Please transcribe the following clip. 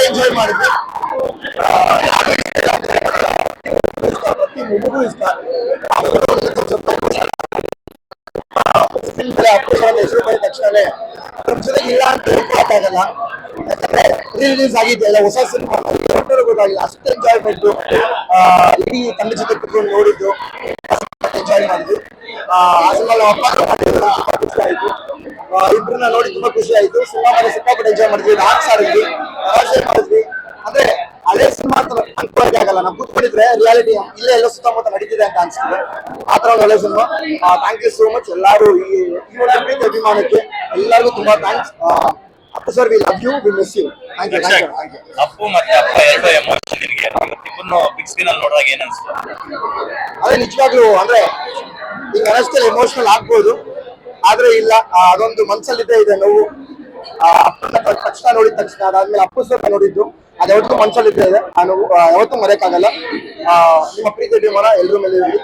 Enjoy ಮಾಡಿದ್ವಿ ಇಷ್ಟ ಹೆಸರು ಬಂದ ಜೊತೆಗೆ ಇಲ್ಲ ಅಂತ ಹೇಳಕ್ಕಾಗಲ್ಲ ಯಾಕಂದ್ರೆ ರಿಲೀಸ್ ಆಗಿದ್ದೆ ಎಲ್ಲ ಹೊಸ ಸಿನಿಮಾ ಗೊತ್ತಾಗಿಲ್ಲ ಅಷ್ಟು ಎಂಜಾಯ್ಮೆಂಟ್ ಇಡೀ ತಂಡ ಜೊತೆ ಕುತ್ಕೊಂಡು ನೋಡಿದ್ದು ಎಂಜಾಯ್ ಮಾಡಿದ್ವಿ ಆ ನಾವು ಅಪ್ಪ ಖುಷಿ ಆಯ್ತು ಆ, ಇಬ್ರನ್ನ ನೋಡಿ ತುಂಬಾ ಖುಷಿ ಆಯ್ತು. ಸಿನಿಮಾ ಮಾಡಿ ಸಿಕ್ಕಾಪಟ್ಟೆ ಎಂಜಾಯ್ ಮಾಡಿದ್ವಿ. ಡಾನ್ಸ್ ಆಡಿದ್ವಿ ತಮಾಷೆ ಮಾಡಿದ್ವಿ. ಅಂದ್ರೆ ಹಳೆ ಸಿನಿಮಾ ಅಂತ ಅನ್ಕೊಳ್ಳೋಕೆ ಆಗಲ್ಲ. ನಾವು ಕೂತ್ಕೊಂಡಿದ್ರೆ ರಿಯಾಲಿಟಿ ಇಲ್ಲೇ ಎಲ್ಲ ಸುತ್ತಮುತ್ತ ನಡೀತಿದೆ ಅಂತ ಅನಿಸ್ತಿದೆ ಆ ತರ ಒಂದು ಒಳ್ಳೆ cinema thank you so much ಎಲ್ಲರೂ ಈ ಈ ಒಂದು ಪ್ರೀತಿ ಅಭಿಮಾನಕ್ಕೆ ಎಲ್ಲರಿಗೂ ತುಂಬಾ ಥ್ಯಾಂಕ್ಸ್ ಅಪ್ಪ sir we love you we miss you thank you thank you Appu ಮತ್ತೆ ಅಪ್ಪ ಎರಡು ಎಮೋಷನ್ ನಿನಗೆ ಇವತ್ತಿಬ್ಬನ್ನು ಬಿಗ್ ಸ್ಕ್ರೀನ್ ಅಲ್ಲಿ ನೋಡಿದಾಗ ಏನ್ ಅನ್ಸುತ್ತೆ? ಅದೇ ನಿಜವಾಗ್ಲೂ ಅಂದ್ರೆ ಈಗ ಅನಷ್ಟೇ ಎಮೋಷನಲ್ ಆಗ್ಬೋದು. ಆದ್ರೆ ಇಲ್ಲ ಅದೊಂದು ಮನ್ಸಲ್ಲಿದ್ದೇ ಇದೆ ನೋವು. ತಕ್ಷಣ ನೋಡಿದ ತಕ್ಷಣ ಅದಾದ್ಮೇಲೆ ಅಪ್ಪು ಸರ್ ನೋಡಿದ್ದು. ಅದು ಯಾವತ್ತೂ ಮನ್ಸಲ್ಲಿದ್ದೇ ಇದೆ. ಆ ನೋವು ಯಾವತ್ತೂ ಮರೆಯಕ್ಕಾಗಲ್ಲ. ಆ, ನಿಮ್ಮ ಪ್ರೀತಿ ಅಭಿಮಾನ ಎಲ್ಲರ ಮೇಲೆ ಇರಲಿ